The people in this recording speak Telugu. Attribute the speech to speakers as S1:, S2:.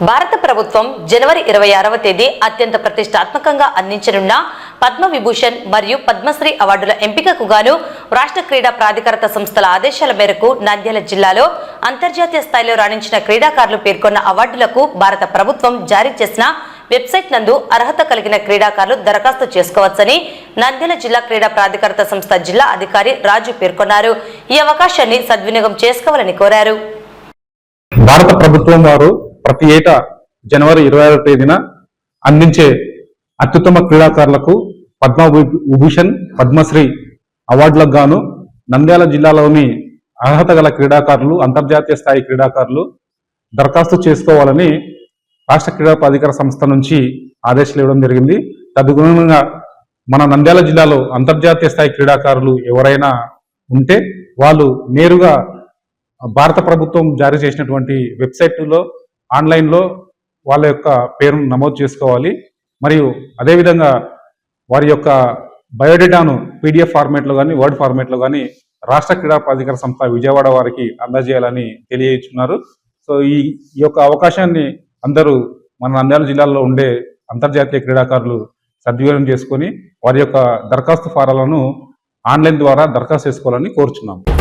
S1: భారత ప్రభుత్వం జనవరి ఇరవై ఆరవ తేదీ అత్యంత ప్రతిష్టాత్మకంగా అందించనున్న పద్మ విభూషణ్ మరియు పద్మశ్రీ అవార్డుల ఎంపికకు గాను రాష్ట్ర క్రీడా ప్రాధికారత సంస్థల ఆదేశాల మేరకు నంద్యాల జిల్లాలో అంతర్జాతీయ స్థాయిలో రాణించిన క్రీడాకారులు పేర్కొన్న అవార్డులకు భారత ప్రభుత్వం జారీ చేసిన వెబ్సైట్ నందు అర్హత కలిగిన క్రీడాకారులు దరఖాస్తు చేసుకోవచ్చని నంద్యాల జిల్లా క్రీడా ప్రాధికారత సంస్థ జిల్లా అధికారి రాజు పేర్కొన్నారు. ఈ అవకాశాన్ని సద్వినియోగం చేసుకోవాలని కోరారు.
S2: భారత ప్రభుత్వం వారు ప్రతి ఏటా జనవరి ఇరవై ఆరో తేదీన అందించే అత్యుత్తమ క్రీడాకారులకు పద్మ విభూషణ్ పద్మశ్రీ అవార్డులకు గాను నంద్యాల జిల్లాలోని అర్హత గల క్రీడాకారులు అంతర్జాతీయ స్థాయి క్రీడాకారులు దరఖాస్తు చేసుకోవాలని రాష్ట్ర క్రీడా ప్రాధికార సంస్థ నుంచి ఆదేశాలు ఇవ్వడం జరిగింది. తదనుగుణంగా మన నంద్యాల జిల్లాలో అంతర్జాతీయ స్థాయి క్రీడాకారులు ఎవరైనా ఉంటే వాళ్ళు నేరుగా భారత ప్రభుత్వం జారీ చేసినటువంటి వెబ్సైట్లో ఆన్లైన్లో వాళ్ళ యొక్క పేరును నమోదు చేసుకోవాలి. మరియు అదేవిధంగా వారి యొక్క బయోడేటాను పీడిఎఫ్ ఫార్మేట్లో కానీ వర్డ్ ఫార్మేట్లో కానీ రాష్ట్ర క్రీడా ప్రాధికార సంస్థ విజయవాడ వారికి అందజేయాలని తెలియజేస్తున్నారు. సో ఈ ఈ యొక్క అవకాశాన్ని అందరూ మన నంద్యాల జిల్లాలో ఉండే అంతర్జాతీయ క్రీడాకారులు సద్వినియోగం చేసుకొని వారి యొక్క దరఖాస్తు ఫారాలను ఆన్లైన్ ద్వారా దరఖాస్తు చేసుకోవాలని కోరుచున్నాం.